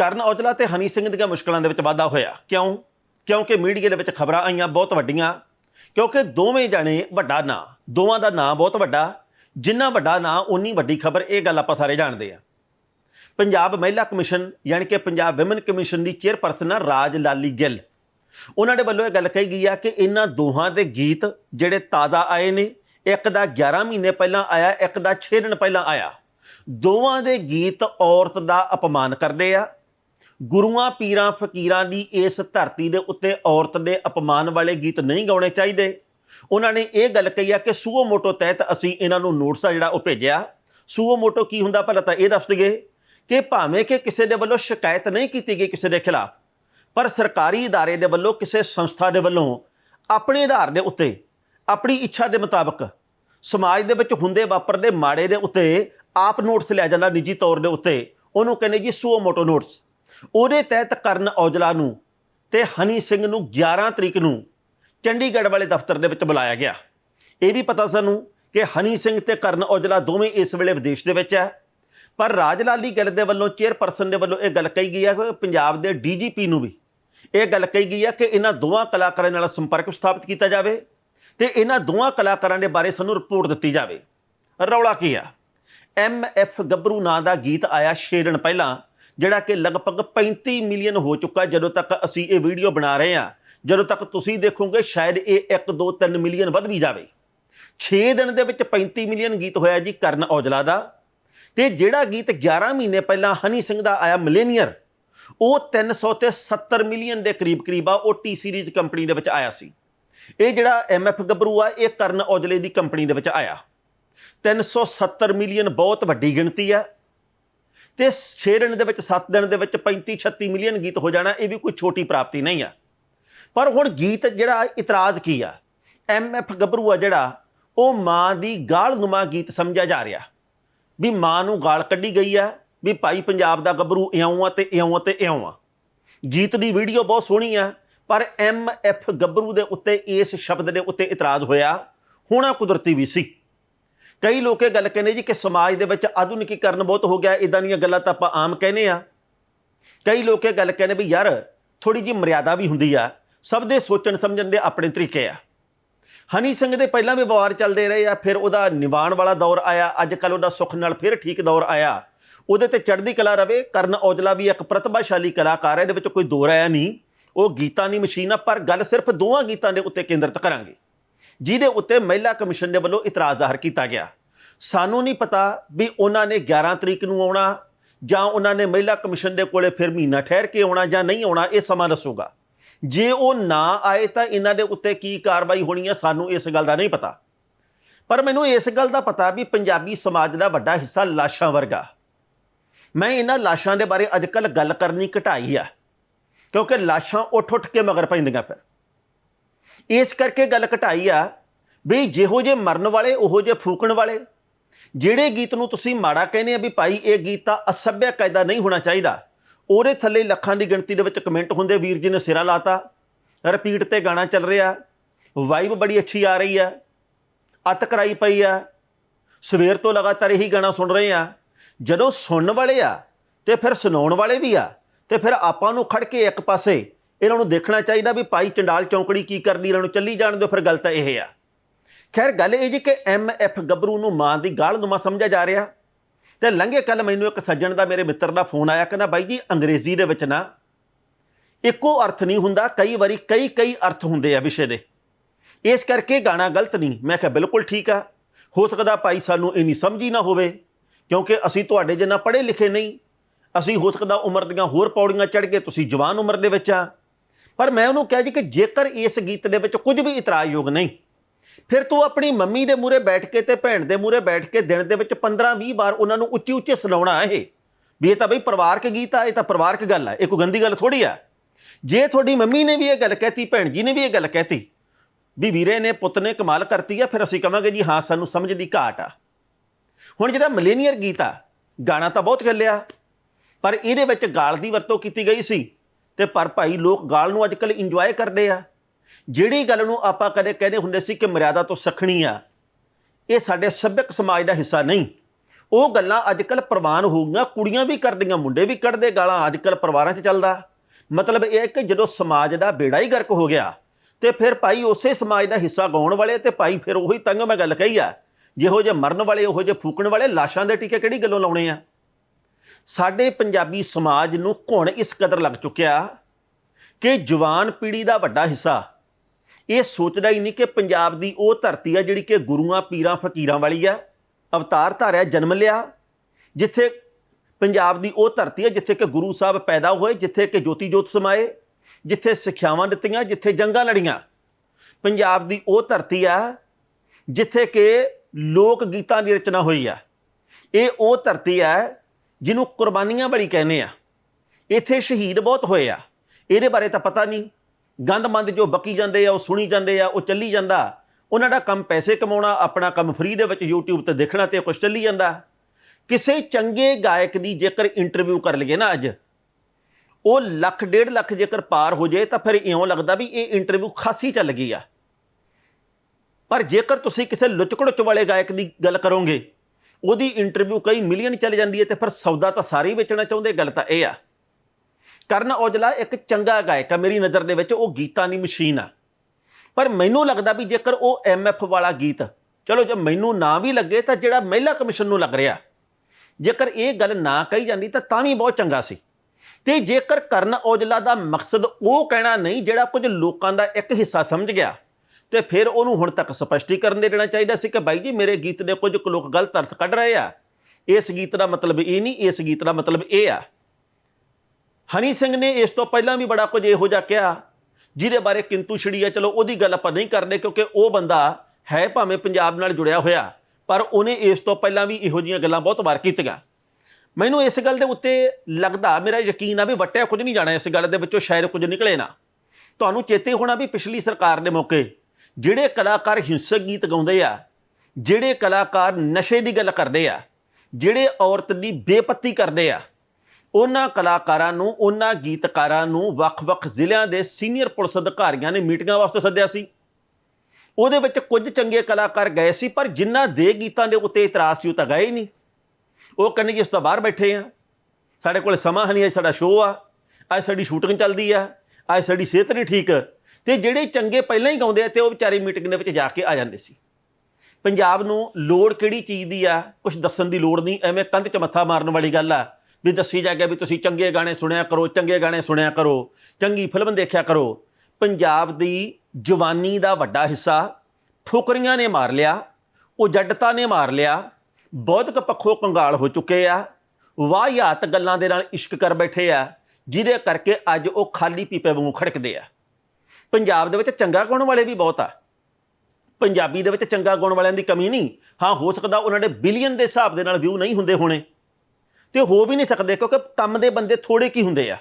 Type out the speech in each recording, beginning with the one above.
ਕਰਨ ਔਜਲਾ ਤੇ ਹਨੀ ਸਿੰਘ ਦੀਆਂ ਮੁਸ਼ਕਲਾਂ ਦੇ ਵਿੱਚ ਵਾਧਾ ਹੋਇਆ। ਕਿਉਂ? ਕਿਉਂਕਿ ਮੀਡੀਆ ਦੇ ਵਿੱਚ ਖਬਰਾਂ ਆਈਆਂ ਬਹੁਤ ਵੱਡੀਆਂ, ਕਿਉਂਕਿ ਦੋਵੇਂ ਜਾਣੇ ਵੱਡਾ ਨਾਂ, ਦੋਵਾਂ ਦਾ ਨਾਂ ਬਹੁਤ ਵੱਡਾ, ਜਿੰਨਾ ਵੱਡਾ ਨਾਂ ਉਨੀ ਵੱਡੀ ਖਬਰ, ਇਹ ਗੱਲ ਆਪਾਂ ਸਾਰੇ ਜਾਣਦੇ ਆ। ਪੰਜਾਬ ਮਹਿਲਾ ਕਮਿਸ਼ਨ, ਯਾਨੀ ਕਿ ਪੰਜਾਬ ਵਿਮਨ ਕਮਿਸ਼ਨ ਦੀ ਚੇਅਰਪਰਸਨ ਆ ਰਾਜ ਲਾਲੀ ਗਿੱਲ। ਉਹਨਾਂ ਦੇ ਵੱਲੋਂ ਇਹ ਗੱਲ ਕਹੀ ਗਈ ਆ ਕਿ ਇਹਨਾਂ ਦੋਹਾਂ ਦੇ ਗੀਤ ਜਿਹੜੇ ਤਾਜ਼ਾ ਆਏ ਨੇ, ਇੱਕ ਦਾ 11 ਮਹੀਨੇ ਪਹਿਲਾਂ ਆਇਆ, ਇੱਕ ਦਾ 6 ਦਿਨ ਪਹਿਲਾਂ ਆਇਆ। ਦੋਵਾਂ ਦੇ ਗੀਤ ਔਰਤ ਦਾ ਅਪਮਾਨ ਕਰਦੇ ਆ ਗੁਰੂਆਂ ਪੀਰਾਂ ਫਕੀਰਾਂ ਦੀ ਇਸ ਧਰਤੀ ਦੇ ਉੱਤੇ ਔਰਤ ਦੇ ਅਪਮਾਨ ਵਾਲੇ ਗੀਤ ਨਹੀਂ ਗਾਉਣੇ ਚਾਹੀਦੇ ਉਹਨਾਂ ਨੇ ਇਹ ਗੱਲ ਕਹੀ ਆ ਕਿ ਸੂਓ ਮੋਟੋ ਤਹਿਤ ਅਸੀਂ ਇਹਨਾਂ ਨੂੰ ਨੋਟਿਸ ਆ ਜਿਹੜਾ ਉਹ ਭੇਜਿਆ ਸੂਓ ਮੋਟੋ ਕੀ ਹੁੰਦਾ ਪਹਿਲਾਂ ਤਾਂ ਇਹ ਦੱਸ ਦਈਏ ਕਿ ਭਾਵੇਂ ਕਿ ਕਿਸੇ ਦੇ ਵੱਲੋਂ ਸ਼ਿਕਾਇਤ ਨਹੀਂ ਕੀਤੀ ਗਈ ਕਿਸੇ ਦੇ ਖਿਲਾਫ ਪਰ ਸਰਕਾਰੀ ادارے ਦੇ ਵੱਲੋਂ ਕਿਸੇ ਸੰਸਥਾ ਦੇ ਵੱਲੋਂ ਆਪਣੇ ਆਧਾਰ ਦੇ ਉੱਤੇ ਆਪਣੀ ਇੱਛਾ ਦੇ ਮੁਤਾਬਕ ਸਮਾਜ ਦੇ ਵਿੱਚ ਹੁੰਦੇ ਵਾਪਰਦੇ ਮਾੜੇ ਦੇ ਉੱਤੇ ਆਪ ਨੋਟਿਸ ਲਿਆ ਜਾਂਦਾ ਨਿੱਜੀ ਤੌਰ ਦੇ ਉੱਤੇ ਉਹਨੂੰ ਕਹਿੰਦੇ ਜੀ ਸੂਓ ਮੋਟੋ ਨੋਟਿਸ ਉਹਦੇ ਤਹਿਤ ਕਰਨ ਔਜਲਾ ਨੂੰ ਤੇ ਹਨੀ ਸਿੰਘ ਨੂੰ 11 ਤਰੀਕ ਨੂੰ ਚੰਡੀਗੜ੍ਹ ਵਾਲੇ ਦਫ਼ਤਰ ਦੇ ਵਿੱਚ ਬੁਲਾਇਆ ਗਿਆ। ਇਹ ਵੀ ਪਤਾ ਸਾਨੂੰ ਕਿ ਹਨੀ ਸਿੰਘ ਤੇ ਕਰਨ ਔਜਲਾ ਦੋਵੇਂ ਇਸ ਵੇਲੇ ਵਿਦੇਸ਼ ਦੇ ਵਿੱਚ ਹੈ। ਪਰ ਰਾਜ ਲਾਲੀ ਗਿੱਲ ਦੇ ਵੱਲੋਂ ਚੇਅਰਪਰਸਨ ਦੇ ਵੱਲੋਂ ਇਹ ਗੱਲ ਕਹੀ ਗਈ ਹੈ ਕਿ ਪੰਜਾਬ ਦੇ ਡੀਜੀਪੀ ਨੂੰ ਵੀ। ਇਹ ਗੱਲ ਕਹੀ ਗਈ ਹੈ ਕਿ ਇਹਨਾਂ ਦੋਵਾਂ ਕਲਾਕਾਰਾਂ ਨਾਲ ਸੰਪਰਕ ਸਥਾਪਿਤ ਕੀਤਾ ਜਾਵੇ ਤੇ ਇਹਨਾਂ ਦੋਵਾਂ ਕਲਾਕਾਰਾਂ ਦੇ ਬਾਰੇ ਸਾਨੂੰ ਰਿਪੋਰਟ ਦਿੱਤੀ ਜਾਵੇ। ਰੌਲਾ ਕੀ ਆ? ਐਮ ਐਫ ਗੱਭਰੂ ਨਾਂ ਦਾ ਗੀਤ ਆਇਆ 6 ਦਿਨ ਪਹਿਲਾਂ। ਜਿਹੜਾ ਕਿ ਲਗਭਗ 35 ਮਿਲੀਅਨ ਹੋ ਚੁੱਕਾ ਜਦੋਂ ਤੱਕ ਅਸੀਂ ਇਹ ਵੀਡੀਓ ਬਣਾ ਰਹੇ ਹਾਂ। ਜਦੋਂ ਤੱਕ ਤੁਸੀਂ ਦੇਖੋਗੇ ਸ਼ਾਇਦ ਇਹ 1 2 3 ਮਿਲੀਅਨ ਵੱਧ ਵੀ ਜਾਵੇ। 6 ਦਿਨ ਦੇ ਵਿੱਚ 35 ਮਿਲੀਅਨ ਗੀਤ ਹੋਇਆ ਜੀ ਕਰਨ ਔਜਲਾ ਦਾ। ਤੇ ਜਿਹੜਾ ਗੀਤ 11 ਮਹੀਨੇ ਪਹਿਲਾਂ ਹਨੀ ਸਿੰਘ ਦਾ ਆਇਆ ਮਿਲੇਨੀਅਰ ਉਹ 300 ਤੇ 70 ਮਿਲੀਅਨ ਦੇ ਕਰੀਬ ਕਰੀਬ ਆ, ਉਹ ਟੀ ਸੀਰੀਜ਼ ਕੰਪਨੀ ਦੇ ਵਿੱਚ ਆਇਆ ਸੀ। ਇਹ ਜਿਹੜਾ ਐਮਐਫ ਗੱਭਰੂ ਆ, ਇਹ ਕਰਨ ਔਜਲੇ ਦੀ ਕੰਪਨੀ ਦੇ ਵਿੱਚ ਆਇਆ। 370 ਮਿਲੀਅਨ ਬਹੁਤ ਵੱਡੀ ਗਿਣਤੀ ਆ। ਤੇ 6 ਦਿਨ ਦੇ ਵਿੱਚ 7 ਦਿਨ ਦੇ ਵਿੱਚ 35 36 ਮਿਲੀਅਨ ਗੀਤ ਹੋ ਜਾਣਾ, ਇਹ ਵੀ ਕੋਈ ਛੋਟੀ ਪ੍ਰਾਪਤੀ ਨਹੀਂ ਆ। ਪਰ ਹੁਣ ਗੀਤ ਜਿਹੜਾ ਇਤਰਾਜ਼ ਕੀ ਆ? ਐਮਐਫ ਗੱਭਰੂ ਆ ਜਿਹੜਾ, ਉਹ ਮਾਂ ਦੀ ਗਾਲ ਗਾਲਨੁਮਾ ਗੀਤ ਸਮਝਿਆ ਜਾ ਰਿਹਾ। ਵੀ ਮਾਂ ਨੂੰ ਗਾਲ ਕੱਢੀ ਗਈ ਆ, ਵੀ ਭਾਈ ਪੰਜਾਬ ਦਾ ਗੱਭਰੂ ਇਉਂ ਆ ਤੇ ਇਉਂ ਆ ਤੇ ਇਉਂ ਆ। ਗੀਤ ਦੀ ਵੀਡੀਓ ਬਹੁਤ ਸੋਹਣੀ ਆ, ਪਰ ਐਮ ਐਫ ਗੱਭਰੂ ਦੇ ਉੱਤੇ, ਇਸ ਸ਼ਬਦ ਦੇ ਉੱਤੇ ਇਤਰਾਜ਼ ਹੋਇਆ। ਹੋਣਾ ਕੁਦਰਤੀ ਵੀ ਸੀ। ਕਈ ਲੋਕ ਇਹ ਗੱਲ ਕਹਿੰਦੇ ਜੀ ਕਿ ਸਮਾਜ ਦੇ ਵਿੱਚ ਆਧੁਨਿਕੀਕਰਨ ਬਹੁਤ ਹੋ ਗਿਆ ਇਦਾਂ ਦੀਆਂ ਗੱਲਾਂ ਤਾਂ ਆਪਾਂ ਆਮ ਕਹਿੰਦੇ ਆ। ਕਈ ਲੋਕ ਇਹ ਗੱਲ ਕਹਿੰਦੇ ਵੀ ਯਾਰ ਥੋੜੀ ਜੀ ਮਰਿਆਦਾ ਵੀ ਹੁੰਦੀ ਆ, ਸਭ ਦੇ ਸੋਚਣ ਸਮਝਣ ਦੇ ਆਪਣੇ ਤਰੀਕੇ ਆ। ਹਨੀ ਸਿੰਘ ਦੇ ਪਹਿਲਾਂ ਵੀ ਵਿਵਾਦ ਚੱਲਦੇ ਰਹੇ ਆ, ਫਿਰ ਉਹਦਾ ਨਿਵਾਣ ਵਾਲਾ ਦੌਰ ਆਇਆ ਅੱਜ ਕੱਲ ਉਹਦਾ ਸੁੱਖ ਨਾਲ ਫਿਰ ਠੀਕ ਦੌਰ ਆਇਆ। ਉਹਦੇ ਤੇ ਚੜ੍ਹਦੀ ਕਲਾ ਰਵੇ, ਕਰਨ ਔਜਲਾ ਵੀ ਇੱਕ ਪ੍ਰਤਿਭਾਸ਼ਾਲੀ ਕਲਾਕਾਰ ਹੈ, ਇਹਦੇ ਵਿੱਚ ਕੋਈ ਦੋ ਰਾਇਆ ਨਹੀਂ, ਉਹ ਗੀਤਾਂ ਦੀ ਮਸ਼ੀਨ ਆ, ਪਰ ਗੱਲ ਸਿਰਫ ਦੋਵਾਂ ਗੀਤਾਂ ਦੇ ਉੱਤੇ ਕੇਂਦਰਿਤ ਕਰਾਂਗੇ। ਜਿਹਦੇ ਉੱਤੇ ਮਹਿਲਾ ਕਮਿਸ਼ਨ ਦੇ ਵੱਲੋਂ ਇਤਰਾਜ਼ ਜ਼ਾਹਰ ਕੀਤਾ ਗਿਆ। ਸਾਨੂੰ ਨਹੀਂ ਪਤਾ ਵੀ ਉਹਨਾਂ ਨੇ 11 ਤਰੀਕ ਨੂੰ ਆਉਣਾ ਜਾਂ ਉਹਨਾਂ ਨੇ ਮਹਿਲਾ ਕਮਿਸ਼ਨ ਦੇ ਕੋਲੇ ਫਿਰ ਮਹੀਨਾ ਠਹਿਰ ਕੇ ਆਉਣਾ ਜਾਂ ਨਹੀਂ ਆਉਣਾ, ਇਹ ਸਮਾਂ ਦੱਸੂਗਾ। ਜੇ ਉਹ ਨਾ ਆਏ ਤਾਂ ਇਹਨਾਂ ਦੇ ਉੱਤੇ ਕੀ ਕਾਰਵਾਈ ਹੋਣੀ ਹੈ ਸਾਨੂੰ ਇਸ ਗੱਲ ਦਾ ਨਹੀਂ ਪਤਾ। ਪਰ ਮੈਨੂੰ ਇਸ ਗੱਲ ਦਾ ਪਤਾ ਵੀ ਪੰਜਾਬੀ ਸਮਾਜ ਦਾ ਵੱਡਾ ਹਿੱਸਾ ਲਾਸ਼ਾਂ ਵਰਗਾ। ਮੈਂ ਇਹਨਾਂ ਲਾਸ਼ਾਂ ਦੇ ਬਾਰੇ ਅੱਜ ਕੱਲ ਗੱਲ ਕਰਨੀ ਘਟਾਈ ਆ, ਕਿਉਂਕਿ ਲਾਸ਼ਾਂ ਉੱਠ ਉੱਠ ਕੇ ਮਗਰ ਪੈਂਦੀਆਂ ਫਿਰ। ਇਸ ਕਰਕੇ ਗੱਲ ਘਟਾਈ ਆ ਵੀ ਜਿਹੋ ਜੇ ਮਰਨ ਵਾਲੇ, ਉਹੋ ਜੇ ਫੂਕਣ ਵਾਲੇ, ਜਿਹੜੇ ਗੀਤ ਨੂੰ ਤੁਸੀਂ ਮਾੜਾ ਕਹਿੰਦੇ ਆ ਵੀ ਭਾਈ ਇਹ ਗੀਤ ਤਾਂ ਅਸਭਿਆ ਕਾਇਦਾ ਨਹੀਂ ਹੋਣਾ ਚਾਹੀਦਾ। ਉਹਦੇ ਥੱਲੇ ਲੱਖਾਂ ਦੀ ਗਿਣਤੀ ਦੇ ਵਿੱਚ ਕਮੈਂਟ ਹੁੰਦੇ, ਵੀਰ ਜੀ ਨੇ ਸਿਰਾ ਲਾਤਾ ਰਿਪੀਟ ਤੇ ਗਾਣਾ ਚੱਲ ਰਿਹਾ ਵਾਈਬ ਬੜੀ ਅੱਛੀ ਆ ਰਹੀ ਆ, ਅਤ ਕਰਾਈ ਪਈ ਆ, ਸਵੇਰ ਤੋਂ ਲਗਾਤਾਰ ਇਹੀ ਗਾਣਾ ਸੁਣ ਰਹੇ ਆ। ਜਦੋਂ ਸੁਣਨ ਵਾਲੇ ਆ, ਤੇ ਫਿਰ ਸੁਣਾਉਣ ਵਾਲੇ ਵੀ ਆ, ਤੇ ਫਿਰ ਆਪਾਂ ਨੂੰ ਖੜ ਕੇ ਇੱਕ ਪਾਸੇ ਇਹਨਾਂ ਨੂੰ ਦੇਖਣਾ ਚਾਹੀਦਾ ਵੀ ਭਾਈ ਚੰਡਾਲ ਚੌਂਕੜੀ ਕੀ ਕਰਦੀ, ਇਹਨਾਂ ਨੂੰ ਚੱਲੀ ਜਾਣ ਦਿਓ, ਫਿਰ ਗੱਲ ਤਾਂ ਇਹ ਆ। ਖੈਰ, ਗੱਲ ਇਹ ਜੀ ਕਿ ਐਮ ਐਫ ਗੱਭਰੂ ਨੂੰ ਮਾਂ ਦੀ ਗਾਲ ਨੂੰ ਨੂੰਮਾ ਸਮਝਿਆ ਜਾ ਰਿਹਾ। ਤੇ ਲੰਘੇ ਕੱਲ ਮੈਨੂੰ ਇੱਕ ਸੱਜਣ ਦਾ ਮੇਰੇ ਮਿੱਤਰ ਦਾ ਫੋਨ ਆਇਆ, ਕਹਿੰਦਾ, ਬਾਈ ਜੀ, ਅੰਗਰੇਜ਼ੀ ਦੇ ਵਿੱਚ ਨਾ ਇੱਕੋ ਅਰਥ ਨਹੀਂ ਹੁੰਦਾ, ਕਈ ਵਾਰੀ ਕਈ ਕਈ ਅਰਥ ਹੁੰਦੇ ਆ ਵਿਸ਼ੇ ਦੇ। ਇਸ ਕਰਕੇ ਗਾਣਾ ਗਲਤ ਨਹੀਂ। ਮੈਂ ਕਿਹਾ, ਬਿਲਕੁਲ ਠੀਕ ਆ। ਹੋ ਸਕਦਾ ਭਾਈ ਸਾਨੂੰ ਇੰਨੀ ਸਮਝ ਹੀ ਨਾ ਹੋਵੇ, ਕਿਉਂਕਿ ਅਸੀਂ ਤੁਹਾਡੇ ਜਿੰਨਾ ਪੜ੍ਹੇ ਲਿਖੇ ਨਹੀਂ, ਅਸੀਂ ਹੋ ਸਕਦਾ ਉਮਰ ਦੀਆਂ ਹੋਰ ਪੌੜੀਆਂ ਚੜ੍ਹ ਕੇ ਤੁਸੀਂ ਜਵਾਨ ਉਮਰ ਦੇ ਵਿੱਚ ਆ। ਪਰ ਮੈਂ ਉਹਨੂੰ ਕਿਹਾ ਜੀ ਕਿ ਜੇਕਰ ਇਸ ਗੀਤ ਦੇ ਵਿੱਚ ਕੁਝ ਵੀ ਇਤਰਾਜ਼ਯੋਗ ਨਹੀਂ, ਫਿਰ ਤੂੰ ਆਪਣੀ ਮੰਮੀ ਦੇ ਮੂਹਰੇ ਬੈਠ ਕੇ ਤੇ ਭੈਣ ਦੇ ਮੂਹਰੇ ਬੈਠ ਕੇ ਦਿਨ ਦੇ ਵਿੱਚ 15-20 ਵਾਰ ਉਹਨਾਂ ਨੂੰ ਉੱਚੀ ਉੱਚੀ ਸੁਣਾਉਣਾ ਇਹ। ਵੀ ਇਹ ਤਾਂ ਬਈ ਪਰਿਵਾਰਕ ਗੀਤ ਆ, ਇਹ ਤਾਂ ਪਰਿਵਾਰਕ ਗੱਲ ਆ, ਇਹ ਕੋਈ ਗੰਦੀ ਗੱਲ ਥੋੜੀ ਆ। ਜੇ ਤੁਹਾਡੀ ਮੰਮੀ ਨੇ ਵੀ ਇਹ ਗੱਲ ਕਹਿਤੀ, ਭੈਣ ਜੀ ਨੇ ਵੀ ਇਹ ਗੱਲ ਕਹਿਤੀ, ਵੀ ਵੀਰੇ ਨੇ ਪੁੱਤ ਨੇ ਕਮਾਲ ਕਰਤੀ ਆ, ਫਿਰ ਅਸੀਂ ਕਵਾਂਗੇ ਜੀ ਹਾਂ, ਸਾਨੂੰ ਸਮਝ ਦੀ ਘਾਟ ਆ। ਹੁਣ ਜਿਹੜਾ ਮਿਲੇਨੀਅਰ ਗੀਤ ਆ, ਗਾਣਾ ਤਾਂ ਬਹੁਤ ਚੱਲਿਆ, ਪਰ ਇਹਦੇ ਵਿੱਚ ਗਾਲ ਦੀ ਵਰਤੋਂ ਕੀਤੀ ਗਈ ਸੀ। ਤੇ ਪਰ ਭਾਈ ਲੋਕ ਗਾਲ ਨੂੰ ਅੱਜਕੱਲ ਇੰਜੋਏ ਕਰਦੇ ਆ। ਜਿਹੜੀ ਗੱਲ ਨੂੰ ਆਪਾਂ ਕਦੇ ਕਹਿੰਦੇ ਹੁੰਦੇ ਸੀ ਕਿ ਮਰਿਆਦਾ ਤੋਂ ਸਖਣੀ ਆ, ਇਹ ਸਾਡੇ ਸੱਭਿਅਕ ਸਮਾਜ ਦਾ ਹਿੱਸਾ ਨਹੀਂ। ਉਹ ਗੱਲਾਂ ਅੱਜ ਕੱਲ ਪ੍ਰਵਾਨ ਹੋ ਗਈਆਂ, ਕੁੜੀਆਂ ਵੀ ਕਰਦੀਆਂ, ਮੁੰਡੇ ਵੀ ਕੱਢਦੇ, ਗਾਲਾਂ ਅੱਜ ਕੱਲ ਪਰਿਵਾਰਾਂ 'ਚ ਚੱਲਦਾ। ਮਤਲਬ ਇਹ ਹੈ ਕਿ ਜਦੋਂ ਸਮਾਜ ਦਾ ਬੇੜਾ ਹੀ ਗਰਕ ਹੋ ਗਿਆ, ਤੇ ਫਿਰ ਭਾਈ ਉਸੇ ਸਮਾਜ ਦਾ ਹਿੱਸਾ ਗਾਉਣ ਵਾਲੇ ਤੇ ਭਾਈ ਫਿਰ ਉਹੀ ਤੰਗ ਮੈਂ ਗੱਲ ਕਹੀ ਆ। ਜਿਹੋ ਜਿਹੇ ਮਰਨ ਵਾਲੇ, ਉਹੋ ਜਿਹੇ ਫੂਕਣ ਵਾਲੇ ਲਾਸ਼ਾਂ ਦੇ ਟੀਕੇ ਕਿਹੜੀ ਗੱਲੋਂ ਲਾਉਣੇ ਆ? ਸਾਡੇ ਪੰਜਾਬੀ ਸਮਾਜ ਨੂੰ ਘੁਣ ਇਸ ਕਦਰ ਲੱਗ ਚੁੱਕਿਆ ਕਿ ਜਵਾਨ ਪੀੜ੍ਹੀ ਦਾ ਵੱਡਾ ਹਿੱਸਾ। ਇਹ ਸੋਚਦਾ ਹੀ ਨਹੀਂ ਕਿ ਪੰਜਾਬ ਦੀ ਉਹ ਧਰਤੀ ਆ ਜਿਹੜੀ ਕਿ ਗੁਰੂਆਂ, ਪੀਰਾਂ, ਫਕੀਰਾਂ ਵਾਲੀ ਆ। ਅਵਤਾਰ ਧਾਰਿਆ ਜਨਮ ਲਿਆ, ਜਿੱਥੇ ਪੰਜਾਬ ਦੀ ਉਹ ਧਰਤੀ ਹੈ ਜਿੱਥੇ ਕਿ ਗੁਰੂ ਸਾਹਿਬ ਪੈਦਾ ਹੋਏ, ਜਿੱਥੇ ਕਿ ਜੋਤੀ ਜੋਤ ਸਮਾਏ, ਜਿੱਥੇ ਸਿੱਖਿਆਵਾਂ ਦਿੱਤੀਆਂ, ਜਿੱਥੇ ਜੰਗਾਂ ਲੜੀਆਂ। ਪੰਜਾਬ ਦੀ ਉਹ ਧਰਤੀ ਆ ਜਿੱਥੇ ਕਿ ਲੋਕ ਗੀਤਾਂ ਦੀ ਰਚਨਾ ਹੋਈ ਆ। ਇਹ ਉਹ ਧਰਤੀ ਹੈ ਜਿਹਨੂੰ ਕੁਰਬਾਨੀਆਂ ਬੜੀ ਕਹਿੰਦੇ ਆ। ਇੱਥੇ ਸ਼ਹੀਦ ਬਹੁਤ ਹੋਏ ਆ। ਇਹਦੇ ਬਾਰੇ ਤਾਂ ਪਤਾ ਨਹੀਂ। ਗੰਦਮੰਦ ਜੋ ਬਕੀ ਜਾਂਦੇ ਆ, ਉਹ ਸੁਣੀ ਜਾਂਦੇ ਆ, ਉਹ ਚੱਲੀ ਜਾਂਦਾ। ਉਹਨਾਂ ਦਾ ਕੰਮ ਪੈਸੇ ਕਮਾਉਣਾ, ਆਪਣਾ ਕੰਮ ਫ੍ਰੀ ਦੇ ਵਿੱਚ YouTube ਤੇ ਦੇਖਣਾ ਤੇ ਕੁਝ ਚੱਲੀ ਜਾਂਦਾ। ਕਿਸੇ ਚੰਗੇ ਗਾਇਕ ਦੀ ਜੇਕਰ ਇੰਟਰਵਿਊ ਕਰ ਲਈਏ ਨਾ ਅੱਜ, ਉਹ ਲੱਖ, ਡੇਢ ਲੱਖ ਜੇਕਰ ਪਾਰ ਹੋ ਜਾਏ ਤਾਂ ਫਿਰ ਇਉਂ ਲੱਗਦਾ ਵੀ ਇਹ ਇੰਟਰਵਿਊ ਖਾਸੀ ਚੱਲ ਗਈ ਆ। ਪਰ ਜੇਕਰ ਤੁਸੀਂ ਕਿਸੇ ਲੁਚਕੜੁਚ ਵਾਲੇ ਗਾਇਕ ਦੀ ਗੱਲ ਕਰੋਗੇ ਉਹਦੀ ਇੰਟਰਵਿਊ ਕਈ ਮਿਲੀਅਨ ਚੱਲ ਜਾਂਦੀ ਹੈ ਤੇ ਫਿਰ ਸੌਦਾ ਤਾਂ ਸਾਰੇ ਹੀ ਵੇਚਣਾ ਚਾਹੁੰਦੇ ਗੱਲ ਤਾਂ ਇਹ ਆ। ਕਰਨ ਔਜਲਾ ਇੱਕ ਚੰਗਾ ਗਾਇਕ ਆ, ਮੇਰੀ ਨਜ਼ਰ ਦੇ ਵਿੱਚ ਉਹ ਗੀਤਾਂ ਦੀ ਮਸ਼ੀਨ ਆ। ਪਰ ਮੈਨੂੰ ਲੱਗਦਾ ਵੀ ਜੇਕਰ ਉਹ ਐਮਐਫ ਵਾਲਾ ਗੀਤ, ਚਲੋ ਜੇ ਮੈਨੂੰ ਨਾ ਵੀ ਲੱਗੇ ਤਾਂ ਜਿਹੜਾ ਮਹਿਲਾ ਕਮਿਸ਼ਨ ਨੂੰ ਲੱਗ ਰਿਹਾ, ਜੇਕਰ ਇਹ ਗੱਲ ਨਾ ਕਹੀ ਜਾਂਦੀ ਤਾਂ ਤਾਂ ਵੀ ਬਹੁਤ ਚੰਗਾ ਸੀ। ਤੇ ਜੇਕਰ ਕਰਨ ਔਜਲਾ ਦਾ ਮਕਸਦ ਉਹ ਕਹਿਣਾ ਨਹੀਂ, ਜਿਹੜਾ ਕੁਝ ਲੋਕਾਂ ਦਾ ਇੱਕ ਹਿੱਸਾ ਸਮਝ ਗਿਆ ਤੇ ਫਿਰ ਉਹਨੂੰ ਹੁਣ ਤੱਕ ਸਪਸ਼ਟੀਕਰਨ ਦੇ ਦੇਣਾ ਚਾਹੀਦਾ ਸੀ ਕਿ ਬਾਈ ਜੀ ਮੇਰੇ ਗੀਤ ਦੇ ਕੁਝ ਕੁ ਲੋਕ ਗਲਤ ਅਰਥ ਕੱਢ ਰਹੇ ਆ। ਇਸ ਗੀਤ ਦਾ ਮਤਲਬ ਇਹ ਨਹੀਂ, ਇਸ ਗੀਤ ਦਾ ਮਤਲਬ ਇਹ ਆ। ਹਨੀ ਸਿੰਘ ਨੇ ਇਸ ਤੋਂ ਪਹਿਲਾਂ ਵੀ ਬੜਾ ਕੁਝ ਇਹੋ ਜਿਹਾ ਕਿਹਾ, ਜਿਹਦੇ ਬਾਰੇ ਕਿੰਤੂ ਛੜੀ ਹੈ ਚਲੋ ਉਹਦੀ ਗੱਲ ਆਪਾਂ ਨਹੀਂ ਕਰਦੇ ਕਿਉਂਕਿ ਉਹ ਬੰਦਾ ਹੈ ਭਾਵੇਂ ਪੰਜਾਬ ਨਾਲ ਜੁੜਿਆ ਹੋਇਆ, ਪਰ ਉਹਨੇ ਇਸ ਤੋਂ ਪਹਿਲਾਂ ਵੀ ਇਹੋ ਜਿਹੀਆਂ ਗੱਲਾਂ ਬਹੁਤ ਵਾਰ ਕੀਤੀਆਂ। ਮੈਨੂੰ ਇਸ ਗੱਲ ਦੇ ਉੱਤੇ ਲੱਗਦਾ, ਮੇਰਾ ਯਕੀਨ ਆ ਵੀ ਵੱਟਿਆ ਕੁਝ ਨਹੀਂ ਜਾਣਾ ਇਸ ਗੱਲ ਦੇ ਵਿੱਚੋਂ, ਸ਼ਾਇਦ ਕੁਝ ਨਿਕਲੇ ਨਾ। ਤੁਹਾਨੂੰ ਚੇਤੇ ਹੋਣਾ ਵੀ ਪਿਛਲੀ ਸਰਕਾਰ ਦੇ ਮੌਕੇ ਜਿਹੜੇ ਕਲਾਕਾਰ ਹਿੰਸਕ ਗੀਤ ਗਾਉਂਦੇ ਆ, ਜਿਹੜੇ ਕਲਾਕਾਰ ਨਸ਼ੇ ਦੀ ਗੱਲ ਕਰਦੇ ਆ, ਜਿਹੜੇ ਔਰਤ ਦੀ ਬੇਪੱਤੀ ਕਰਦੇ ਆ, ਉਹਨਾਂ ਕਲਾਕਾਰਾਂ ਨੂੰ, ਉਹਨਾਂ ਗੀਤਕਾਰਾਂ ਨੂੰ ਵੱਖ-ਵੱਖ ਜ਼ਿਲ੍ਹਿਆਂ ਦੇ ਸੀਨੀਅਰ ਪੁਲਿਸ ਅਧਿਕਾਰੀਆਂ ਨੇ ਮੀਟਿੰਗਾਂ ਵਾਸਤੇ ਸੱਦਿਆ ਸੀ। ਉਹਦੇ ਵਿੱਚ ਕੁਝ ਚੰਗੇ ਕਲਾਕਾਰ ਗਏ ਸੀ, ਪਰ ਜਿਨ੍ਹਾਂ ਦੇ ਗੀਤਾਂ ਦੇ ਉੱਤੇ ਇਤਰਾਜ਼ ਸੀ, ਉਹ ਤਾਂ ਗਏ ਹੀ ਨਹੀਂ। ਉਹ ਕਹਿੰਦੇ ਜੀ ਇਸ ਤੋਂ ਬਾਹਰ ਬੈਠੇ ਆ ਸਾਡੇ ਕੋਲ ਸਮਾਂ ਹੈ ਨਹੀਂ, ਅੱਜ ਸਾਡਾ ਸ਼ੋਅ ਆ, ਅੱਜ ਸਾਡੀ ਸ਼ੂਟਿੰਗ ਚੱਲਦੀ ਆ, ਅੱਜ ਸਾਡੀ ਸਿਹਤ ਨਹੀਂ ਠੀਕ। ਤੇ ਜਿਹੜੇ ਚੰਗੇ ਪਹਿਲਾਂ ਹੀ ਗਾਉਂਦੇ ਆ ਤੇ ਉਹ ਵਿਚਾਰੇ ਮੀਟਿੰਗ ਦੇ ਵਿੱਚ ਜਾ ਕੇ ਆ ਜਾਂਦੇ ਸੀ। ਪੰਜਾਬ ਨੂੰ ਲੋੜ ਕਿਹੜੀ ਚੀਜ਼ ਦੀ ਆ? ਕੁਝ ਦੱਸਣ ਦੀ ਲੋੜ ਨਹੀਂ, ਐਵੇਂ ਕੰਧ 'ਚ ਮੱਥਾ ਮਾਰਨ ਵਾਲੀ ਗੱਲ ਆ ਵੀ ਦੱਸੀ ਜਾ ਕੇ ਵੀ ਤੁਸੀਂ ਚੰਗੇ ਗਾਣੇ ਸੁਣਿਆ ਕਰੋ, ਚੰਗੇ ਗਾਣੇ ਸੁਣਿਆ ਕਰੋ, ਚੰਗੀ ਫਿਲਮ ਦੇਖਿਆ ਕਰੋ। ਪੰਜਾਬ ਦੀ ਜਵਾਨੀ ਦਾ ਵੱਡਾ ਹਿੱਸਾ ਫੁਕਰੀਆਂ ਨੇ ਮਾਰ ਲਿਆ, ਉਹ ਜੱਡਤਾ ਨੇ ਮਾਰ ਲਿਆ ਬੌਧਿਕ ਪੱਖੋਂ ਕੰਗਾਲ ਹੋ ਚੁੱਕੇ ਆ ਵਾਹਿਆਤ ਗੱਲਾਂ ਦੇ ਨਾਲ ਇਸ਼ਕ ਕਰ ਬੈਠੇ ਆ ਜਿਹਦੇ ਕਰਕੇ ਅੱਜ ਉਹ ਖਾਲੀ ਪੀਪੇ ਵਾਂਗੂ ਖੜਕਦੇ ਆ ਪੰਜਾਬ ਦੇ ਵਿੱਚ ਚੰਗਾ ਗਾਉਣ ਵਾਲੇ ਵੀ ਬਹੁਤ ਆ। ਪੰਜਾਬੀ ਦੇ ਵਿੱਚ ਚੰਗਾ ਗਾਉਣ ਵਾਲਿਆਂ ਦੀ ਕਮੀ ਨਹੀਂ। ਹਾਂ, ਹੋ ਸਕਦਾ ਉਹਨਾਂ ਦੇ ਬਿਲੀਅਨ ਦੇ ਹਿਸਾਬ ਦੇ ਨਾਲ ਵਿਊ ਨਹੀਂ ਹੁੰਦੇ ਹੋਣੇ। ਤੇ ਹੋ ਵੀ ਨਹੀਂ ਸਕਦੇ, ਕਿਉਂਕਿ ਕੰਮ ਦੇ ਬੰਦੇ ਥੋੜੇ ਕੀ ਹੁੰਦੇ ਆ।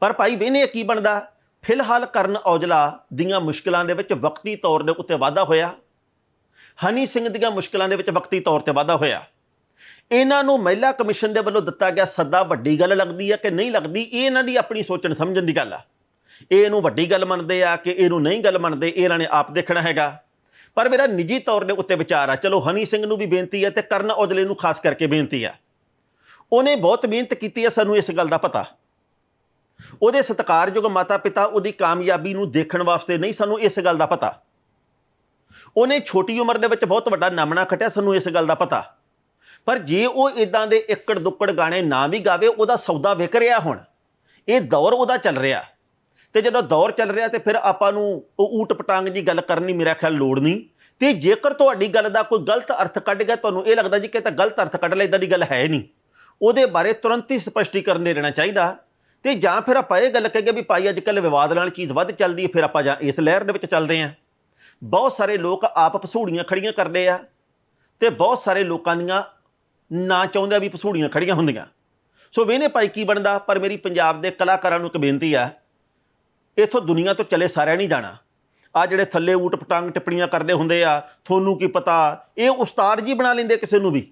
ਪਰ ਭਾਈ ਵੇਨੇ ਕੀ ਬਣਦਾ? ਫਿਲਹਾਲ ਕਰਨ ਔਜਲਾ ਦੀਆਂ ਮੁਸ਼ਕਲਾਂ ਦੇ ਵਿੱਚ ਵਕਤੀ ਤੌਰ ਦੇ ਉੱਤੇ ਵਾਧਾ ਹੋਇਆ। ਹਨੀ ਸਿੰਘ ਦੀਆਂ ਮੁਸ਼ਕਲਾਂ ਦੇ ਵਿੱਚ ਵਕਤੀ ਤੌਰ ਤੇ ਵਾਧਾ ਹੋਇਆ। ਇਹਨਾਂ ਨੂੰ ਮਹਿਲਾ ਕਮਿਸ਼ਨ ਦੇ ਵੱਲੋਂ ਦਿੱਤਾ ਗਿਆ ਸੱਦਾ ਵੱਡੀ ਗੱਲ ਲੱਗਦੀ ਹੈ ਕਿ ਨਹੀਂ ਲੱਗਦੀ, ਇਹ ਇਹਨਾਂ ਦੀ ਆਪਣੀ ਸੋਚਣ ਸਮਝਣ ਦੀ ਗੱਲ ਆ। ਇਹ ਇਹਨੂੰ ਵੱਡੀ ਗੱਲ ਮੰਨਦੇ ਆ ਕਿ ਇਹਨੂੰ ਨਹੀਂ ਗੱਲ ਮੰਨਦੇ ਇਹਨਾਂ ਨੇ ਆਪ ਦੇਖਣਾ ਹੈਗਾ। ਪਰ ਮੇਰਾ ਨਿੱਜੀ ਤੌਰ ਦੇ ਉੱਤੇ ਵਿਚਾਰ ਆ, ਚਲੋ ਹਨੀ ਸਿੰਘ ਨੂੰ ਵੀ ਬੇਨਤੀ ਹੈ ਤੇ ਕਰਨ ਔਜਲੇ ਨੂੰ ਖਾਸ ਕਰਕੇ ਬੇਨਤੀ ਆ। ਉਹਨੇ ਬਹੁਤ ਮਿਹਨਤ ਕੀਤੀ ਹੈ ਸਾਨੂੰ ਇਸ ਗੱਲ ਦਾ ਪਤਾ। ਉਹਦੇ ਸਤਿਕਾਰਯੋਗ ਮਾਤਾ ਪਿਤਾ ਉਹਦੀ ਕਾਮਯਾਬੀ ਨੂੰ ਦੇਖਣ ਵਾਸਤੇ ਨਹੀਂ ਸਾਨੂੰ ਇਸ ਗੱਲ ਦਾ ਪਤਾ। ਉਹਨੇ ਛੋਟੀ ਉਮਰ ਦੇ ਵਿੱਚ ਬਹੁਤ ਵੱਡਾ ਨਾਮਣਾ ਖਟਿਆ ਸਾਨੂੰ ਇਸ ਗੱਲ ਦਾ ਪਤਾ। ਪਰ ਜੇ ਉਹ ਇਦਾਂ ਦੇ ਇੱਕੜ ਦੁੱਕੜ ਗਾਣੇ ਨਾ ਵੀ ਗਾਵੇ, ਉਹਦਾ ਸੌਦਾ ਵਿਕ ਰਿਹਾ ਹੁਣ। ਇਹ ਦੌਰ ਉਹਦਾ ਚੱਲ ਰਿਹਾ। ਤੇ ਜਦੋਂ ਦੌਰ ਚੱਲ ਰਿਹਾ ਤੇ ਫਿਰ ਆਪਾਂ ਨੂੰ ਉਹ ਊਟ ਪਟਾਂਗ ਜੀ ਗੱਲ ਕਰਨੀ ਮੇਰਾ ਖਿਆਲ ਲੋੜ ਨਹੀਂ। ਤੇ ਜੇਕਰ ਤੁਹਾਡੀ ਗੱਲ ਦਾ ਕੋਈ ਗਲਤ ਅਰਥ ਕੱਢ ਗਿਆ, ਤੁਹਾਨੂੰ ਇਹ ਲੱਗਦਾ ਜੀ ਕਿ ਤਾਂ ਗਲਤ ਅਰਥ ਕੱਢ ਲਿਆ ਇਦਾਂ ਦੀ ਗੱਲ ਹੈ ਨਹੀਂ। ਉਹਦੇ ਬਾਰੇ ਤੁਰੰਤ ਹੀ ਸਪਸ਼ਟੀਕਰਨ ਦੇ ਦੇਣਾ ਚਾਹੀਦਾ। ਤੇ ਜਾਂ ਫਿਰ ਆਪਾਂ ਇਹ ਗੱਲ ਕਹੀਏ ਵੀ ਭਾਈ ਅੱਜ ਕੱਲ੍ਹ ਵਿਵਾਦ ਨਾਲ ਚੀਜ਼ ਵੱਧ ਚੱਲਦੀ ਹੈ, ਫਿਰ ਆਪਾਂ ਜਾਂ ਇਸ ਲਹਿਰ ਦੇ ਵਿੱਚ ਚੱਲਦੇ ਆਂ ਬਹੁਤ ਸਾਰੇ ਲੋਕ ਆਪ ਪਸੂੜੀਆਂ ਖੜੀਆਂ ਕਰਦੇ ਆ ਤੇ ਬਹੁਤ ਸਾਰੇ ਲੋਕਾਂ ਦੀਆਂ ਨਾ ਚਾਹੁੰਦੇ ਵੀ ਪਸੂੜੀਆਂ ਖੜੀਆਂ ਹੁੰਦੀਆਂ। ਸੋ ਵੇਨੇ ਭਾਈ ਕੀ ਬਣਦਾ? ਪਰ ਮੇਰੀ ਪੰਜਾਬ ਦੇ ਕਲਾਕਾਰਾਂ ਨੂੰ ਇੱਕ ਬੇਨਤੀ ਆ ਇਥੋਂ ਦੁਨੀਆ ਤੋਂ ਚਲੇ ਸਾਰਿਆਂ ਨਹੀਂ ਜਾਣਾ। ਆ ਜਿਹੜੇ ਥੱਲੇ ਊਟ ਪਟਾਂਗ ਟਿੱਪਣੀਆਂ ਕਰਦੇ ਹੁੰਦੇ ਆ, ਤੁਹਾਨੂੰ ਕੀ ਪਤਾ? ਇਹ ਉਸਤਾਦ ਜੀ ਬਣਾ ਲੈਂਦੇ ਕਿਸੇ ਨੂੰ ਵੀ।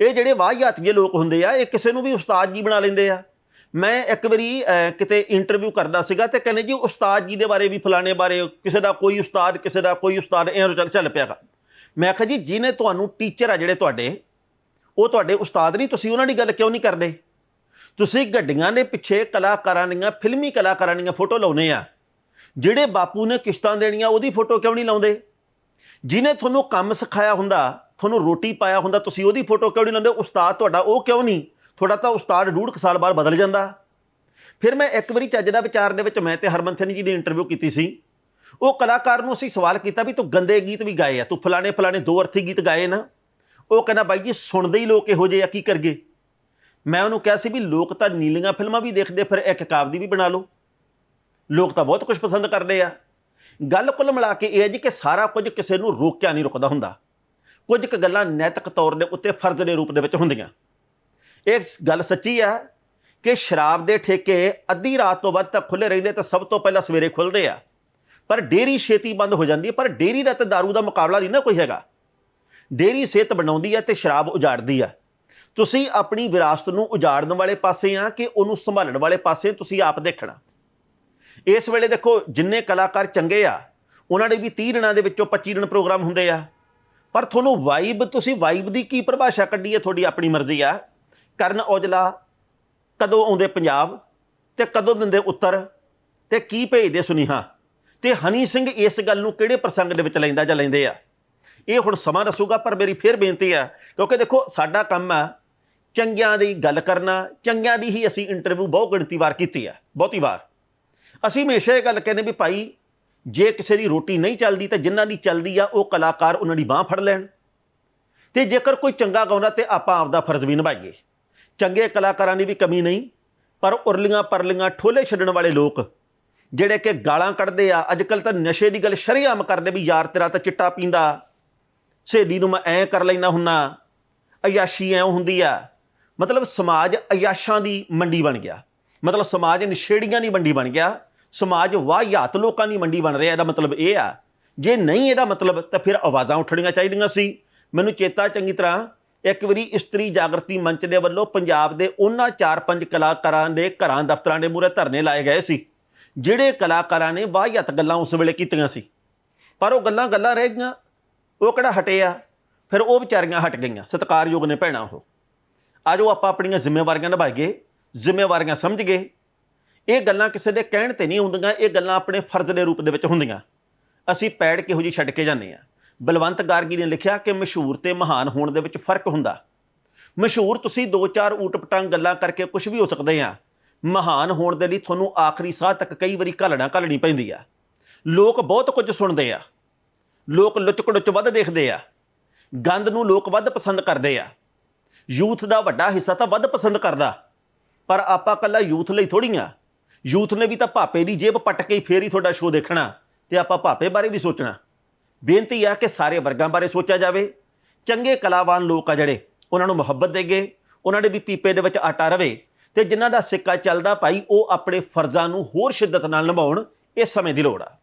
ਇਹ ਜਿਹੜੇ ਵਾਹਿਆਤੀਏ ਲੋਕ ਹੁੰਦੇ ਆ, ਇਹ ਕਿਸੇ ਨੂੰ ਵੀ ਉਸਤਾਦ ਜੀ ਬਣਾ ਲੈਂਦੇ ਆ। ਮੈਂ ਇੱਕ ਵਾਰੀ ਕਿਤੇ ਇੰਟਰਵਿਊ ਕਰਦਾ ਸੀਗਾ ਤੇ ਕਹਿੰਦੇ ਜੀ, ਉਸਤਾਦ ਜੀ ਦੇ ਬਾਰੇ ਵੀ ਫਲਾਣੇ ਬਾਰੇ ਕਿਸੇ ਦਾ ਕੋਈ ਉਸਤਾਦ, ਕਿਸੇ ਦਾ ਕੋਈ ਉਸਤਾਦ, ਇਹ ਚੱਲ ਚੱਲ ਪਿਆਗਾ ਮੈਂ ਕਿਹਾ ਜੀ, ਜਿਹਨੇ ਤੁਹਾਨੂੰ ਟੀਚਰ ਆ ਜਿਹੜੇ ਤੁਹਾਡੇ, ਉਹ ਤੁਹਾਡੇ ਉਸਤਾਦ ਨਹੀਂ, ਤੁਸੀਂ ਉਹਨਾਂ ਦੀ ਗੱਲ ਕਿਉਂ ਨਹੀਂ ਕਰਦੇ? ਤੁਸੀਂ ਗੱਡੀਆਂ ਦੇ ਪਿੱਛੇ ਕਲਾਕਾਰਾਂ ਦੀਆਂ, ਫਿਲਮੀ ਕਲਾਕਾਰਾਂ ਦੀਆਂ ਫੋਟੋ ਲਾਉਨੇ ਆ। ਜਿਹੜੇ ਬਾਪੂ ਨੇ ਕਿਸ਼ਤਾਂ ਦੇਣੀਆਂ, ਉਹਦੀ ਫੋਟੋ ਕਿਉਂ ਨਹੀਂ ਲਾਉਂਦੇ? ਜਿਹਨੇ ਤੁਹਾਨੂੰ ਕੰਮ ਸਿਖਾਇਆ ਹੁੰਦਾ, ਤੁਹਾਨੂੰ ਰੋਟੀ ਪਾਇਆ ਹੁੰਦਾ, ਤੁਸੀਂ ਉਹਦੀ ਫੋਟੋ ਕਿਉਂ ਨਹੀਂ ਲਾਉਂਦੇ? ਉਸਤਾਦ ਤੁਹਾਡਾ ਉਹ ਕਿਉਂ ਨਹੀਂ? ਤੁਹਾਡਾ ਤਾਂ ਉਸਤਾਦ ਡੂਢ ਕੁ ਸਾਲ ਬਾਅਦ ਬਦਲ ਜਾਂਦਾ। ਫਿਰ ਮੈਂ ਇੱਕ ਵਾਰੀ ਚੱਜ ਦਾ ਵਿਚਾਰ ਦੇ ਵਿੱਚ, ਮੈਂ ਤੇ ਹਰਮਨ ਸਿੰਘ ਜੀ ਦੀ ਇੰਟਰਵਿਊ ਕੀਤੀ ਸੀ। ਉਹ ਕਲਾਕਾਰ ਨੂੰ ਅਸੀਂ ਸਵਾਲ ਕੀਤਾ ਵੀ ਤੂੰ ਗੰਦੇ ਗੀਤ ਵੀ ਗਾਏ ਆ, ਤੂੰ ਫਲਾਣੇ ਫਲਾਣੇ ਦੋ ਅਰਥੀ ਗੀਤ ਗਾਏ ਨਾ। ਉਹ ਕਹਿੰਦਾ, ਬਾਈ ਜੀ, ਸੁਣਦੇ ਹੀ ਲੋਕ ਇਹੋ ਜਿਹੇ ਆ, ਕੀ ਕਰਗੇ ਮੈਂ ਉਹਨੂੰ ਕਿਹਾ ਸੀ ਵੀ ਲੋਕ ਤਾਂ ਨੀਲੀਆਂ ਫਿਲਮਾਂ ਵੀ ਦੇਖਦੇ, ਫਿਰ ਇੱਕ ਕਾਬ ਦੀ ਵੀ ਬਣਾ ਲਓ। ਲੋਕ ਤਾਂ ਬਹੁਤ ਕੁਝ ਪਸੰਦ ਕਰਦੇ ਆ। ਗੱਲ ਕੁੱਲ ਮਿਲਾ ਕੇ ਇਹ ਹੈ ਜੀ ਕਿ ਸਾਰਾ ਕੁਝ ਕਿਸੇ ਨੂੰ ਰੋਕਿਆ ਨਹੀਂ ਰੁਕਦਾ ਹੁੰਦਾ। ਕੁਝ ਕੁ ਗੱਲਾਂ ਨੈਤਿਕ ਤੌਰ ਦੇ ਉੱਤੇ ਫਰਜ਼ ਦੇ ਰੂਪ ਦੇ ਵਿੱਚ ਹੁੰਦੀਆਂ। ਇਹ ਗੱਲ ਸੱਚੀ ਆ ਕਿ ਸ਼ਰਾਬ ਦੇ ਠੇਕੇ ਅੱਧੀ ਰਾਤ ਤੋਂ ਵੱਧ ਤੱਕ ਖੁੱਲੇ ਰਹਿੰਦੇ ਤਾਂ ਸਭ ਤੋਂ ਪਹਿਲਾਂ ਸਵੇਰੇ ਖੁੱਲਦੇ ਆ। ਪਰ ਡੇਰੀ ਛੇਤੀ ਬੰਦ ਹੋ ਜਾਂਦੀ ਹੈ, ਪਰ ਡੇਰੀ ਦਾ ਤੇ ਦਾਰੂ ਦਾ ਮੁਕਾਬਲਾ ਨਹੀਂ ਨਾ ਕੋਈ ਹੈਗਾ। ਡੇਰੀ ਸਿਹਤ ਬਣਾਉਂਦੀ ਹੈ ਤੇ ਸ਼ਰਾਬ ਉਜਾੜਦੀ ਆ। ਤੁਸੀਂ ਆਪਣੀ ਵਿਰਾਸਤ ਨੂੰ ਉਜਾੜਨ ਵਾਲੇ ਪਾਸੇ ਆ ਕਿ ਉਹਨੂੰ ਸੰਭਾਲਣ ਵਾਲੇ ਪਾਸੇ ਤੁਸੀਂ ਆਪ ਦੇਖਣਾ? ਇਸ ਵੇਲੇ ਦੇਖੋ, ਜਿੰਨੇ ਕਲਾਕਾਰ ਚੰਗੇ ਆ, ਉਹਨਾਂ ਦੇ ਵੀ 30 ਦਿਨਾਂ ਦੇ ਵਿੱਚੋਂ 25 ਦਿਨ ਪ੍ਰੋਗਰਾਮ ਹੁੰਦੇ ਆ। ਪਰ ਤੁਹਾਨੂੰ ਵਾਈਬ ਤੁਸੀਂ ਵਾਈਬ ਦੀ ਕੀ ਪਰਿਭਾਸ਼ਾ ਕੱਢੀ ਹੈ ਤੁਹਾਡੀ ਆਪਣੀ ਮਰਜ਼ੀ ਆ? ਕਰਨ ਔਜਲਾ ਕਦੋਂ ਆਉਂਦੇ ਪੰਜਾਬ ਤੇ ਕਦੋਂ ਦਿੰਦੇ ਉੱਤਰ? ਤੇ ਕੀ ਭੇਜਦੇ ਸੁਨੇਹਾ? ਤੇ ਹਨੀ ਸਿੰਘ ਇਸ ਗੱਲ ਨੂੰ ਕਿਹੜੇ ਪ੍ਰਸੰਗ ਦੇ ਵਿੱਚ ਲੈਂਦਾ ਜਾਂ ਲੈਂਦੇ ਆ? ਇਹ ਹੁਣ ਸਮਾਂ ਦੱਸੂਗਾ, ਪਰ ਮੇਰੀ ਫੇਰ ਬੇਨਤੀ ਆ, ਕਿਉਂਕਿ ਦੇਖੋ, ਸਾਡਾ ਕੰਮ ਆ ਚੰਗਿਆਂ ਦੀ ਗੱਲ ਕਰਨਾ, ਚੰਗਿਆਂ ਦੀ ਹੀ ਅਸੀਂ ਇੰਟਰਵਿਊ ਬਹੁਤ ਗਿਣਤੀ ਵਾਰ ਕੀਤੀ ਆ, ਬਹੁਤੀ ਵਾਰ। ਅਸੀਂ ਹਮੇਸ਼ਾ ਇਹ ਗੱਲ ਕਹਿੰਦੇ ਵੀ ਭਾਈ, ਜੇ ਕਿਸੇ ਦੀ ਰੋਟੀ ਨਹੀਂ ਚੱਲਦੀ ਤਾਂ ਜਿਨ੍ਹਾਂ ਦੀ ਚੱਲਦੀ ਆ, ਉਹ ਕਲਾਕਾਰ ਉਹਨਾਂ ਦੀ ਬਾਹ ਫੜ ਲੈਣ। ਤੇ ਜੇਕਰ ਕੋਈ ਚੰਗਾ ਗਾਉਂਦਾ ਤੇ ਆਪਾਂ ਆਪਦਾ ਫਰਜ਼ ਵੀ ਨਿਭਾਈਏ। ਚੰਗੇ ਕਲਾਕਾਰਾਂ ਦੀ ਵੀ ਕਮੀ ਨਹੀਂ, ਪਰ ਉਰਲੀਆਂ ਪਰਲੀਆਂ ਠੋਲੇ ਛੱਡਣ ਵਾਲੇ ਲੋਕ, ਜਿਹੜੇ ਕਿ ਗਾਲਾਂ ਕੱਢਦੇ ਆ ਅੱਜ ਕੱਲ ਤਾਂ ਨਸ਼ੇ ਦੀ ਗੱਲ ਸ਼ਰੇਆਮ ਕਰਦੇ ਵੀ ਯਾਰ ਤੇਰਾ ਤਾਂ ਚਿੱਟਾ ਪੀਂਦਾ। ਸਹੇਲੀ ਨੂੰ ਮੈਂ ਐਂ ਕਰ ਲੈਣਾ ਹੁੰਨਾ, ਅਯਾਸ਼ੀ ਐਂ ਹੁੰਦੀ ਆ। ਮਤਲਬ ਸਮਾਜ ਅਯਾਸ਼ਾਂ ਦੀ ਮੰਡੀ ਬਣ ਗਿਆ। ਮਤਲਬ ਸਮਾਜ ਨਸ਼ੇੜੀਆਂ ਦੀ ਮੰਡੀ ਬਣ ਗਿਆ। ਸਮਾਜ ਵਾਹਿਆਤ ਲੋਕਾਂ ਦੀ ਮੰਡੀ ਬਣ ਰਿਹਾ। ਇਹਦਾ ਮਤਲਬ ਇਹ ਆ, ਜੇ ਨਹੀਂ ਇਹਦਾ ਮਤਲਬ, ਤਾਂ ਫਿਰ ਆਵਾਜ਼ਾਂ ਉੱਠਣੀਆਂ ਚਾਹੀਦੀਆਂ ਸੀ। ਮੈਨੂੰ ਚੇਤਾ ਚੰਗੀ ਤਰ੍ਹਾਂ ਇੱਕ ਵਾਰੀ ਇਸਤਰੀ ਜਾਗਰਤੀ ਮੰਚ ਦੇ ਵੱਲੋਂ ਪੰਜਾਬ ਦੇ ਉਹਨਾਂ 4-5 ਕਲਾਕਾਰਾਂ ਦੇ ਘਰਾਂ ਦਫ਼ਤਰਾਂ ਦੇ ਮੂਹਰੇ ਧਰਨੇ ਲਾਏ ਗਏ ਸੀ। ਜਿਹੜੇ ਕਲਾਕਾਰਾਂ ਨੇ ਵਾਹਿਆਤ ਗੱਲਾਂ ਉਸ ਵੇਲੇ ਕੀਤੀਆਂ ਸੀ। ਪਰ ਉਹ ਗੱਲਾਂ ਗੱਲਾਂ ਰਹਿ ਗਈਆਂ। ਉਹ ਕਿਹੜਾ ਹਟੇ ਆ? ਫਿਰ ਉਹ ਵਿਚਾਰੀਆਂ ਹਟ ਗਈਆਂ। ਸਤਿਕਾਰਯੋਗ ਨੇ ਭੈਣਾ ਉਹ। ਆਜੋ ਆਪਾਂ ਆਪਣੀਆਂ ਜ਼ਿੰਮੇਵਾਰੀਆਂ ਨਿਭਾਈਏ ਜ਼ਿੰਮੇਵਾਰੀਆਂ ਸਮਝ ਗਏ। ਇਹ ਗੱਲਾਂ ਕਿਸੇ ਦੇ ਕਹਿਣ ਤੇ ਨਹੀਂ ਹੁੰਦੀਆਂ, ਇਹ ਗੱਲਾਂ ਆਪਣੇ ਫਰਜ਼ ਦੇ ਰੂਪ ਦੇ ਵਿੱਚ ਹੁੰਦੀਆਂ। ਅਸੀਂ ਪੈੜ ਕਿਹੋ ਜੀ ਛੱਡ ਕੇ ਜਾਂਦੇ ਆ। ਬਲਵੰਤ ਗਾਰਗੀ ਨੇ ਲਿਖਿਆ ਕਿ ਮਸ਼ਹੂਰ ਤੇ ਮਹਾਨ ਹੋਣ ਦੇ ਵਿੱਚ ਫ਼ਰਕ ਹੁੰਦਾ। ਮਸ਼ਹੂਰ ਤੁਸੀਂ ਦੋ ਚਾਰ ਊਟ ਪਟਾਂਗ ਗੱਲਾਂ ਕਰਕੇ ਕੁਝ ਵੀ ਹੋ ਸਕਦੇ ਆ। ਮਹਾਨ ਹੋਣ ਦੇ ਲਈ ਤੁਹਾਨੂੰ ਆਖਰੀ ਸਾਹ ਤੱਕ ਕਈ ਵਾਰੀ ਘਾਲਣਾ ਘਾਲਣੀ ਪੈਂਦੀ ਆ। ਲੋਕ ਬਹੁਤ ਕੁਝ ਸੁਣਦੇ ਆ। ਲੋਕ ਲੁਚਕੜੁਚ ਵੱਧ ਦੇਖਦੇ ਆ। ਗੰਦ ਨੂੰ ਲੋਕ ਵੱਧ ਪਸੰਦ ਕਰਦੇ ਆ। ਯੂਥ ਦਾ ਵੱਡਾ ਹਿੱਸਾ ਤਾਂ ਵੱਧ ਪਸੰਦ ਕਰਦਾ। ਪਰ ਆਪਾਂ ਕੱਲਾ ਯੂਥ ਲਈ ਥੋੜੀਆਂ ਯੂਥ ਨੇ ਵੀ ਤਾਂ ਭਾਪੇ ਦੀ ਜੇਬ ਪੱਟ ਕੇ ਹੀ ਫੇਰ ਹੀ ਤੁਹਾਡਾ ਸ਼ੋਅ ਦੇਖਣਾ ਤੇ ਆਪਾਂ ਭਾਪੇ ਬਾਰੇ ਵੀ ਸੋਚਣਾ। ਬੇਨਤੀ ਆ ਕਿ ਸਾਰੇ ਵਰਗਾਂ ਬਾਰੇ ਸੋਚਿਆ ਜਾਵੇ। ਚੰਗੇ ਕਲਾਵਾਨ ਲੋਕ ਆ ਜਿਹੜੇ, ਉਹਨਾਂ ਨੂੰ ਮੁਹੱਬਤ ਦੇਗੇ ਉਹਨਾਂ ਦੇ ਵੀ ਪੀਪੇ ਦੇ ਵਿੱਚ ਆਟਾ ਰਵੇ ਤੇ ਜਿਨ੍ਹਾਂ ਦਾ ਸਿੱਕਾ ਚੱਲਦਾ ਭਾਈ, ਉਹ ਆਪਣੇ ਫਰਜ਼ਾਂ ਨੂੰ ਹੋਰ ਸ਼ਿੱਦਤ ਨਾਲ ਨਿਭਾਉਣ, ਇਸ ਸਮੇਂ ਦੀ ਲੋੜ ਆ।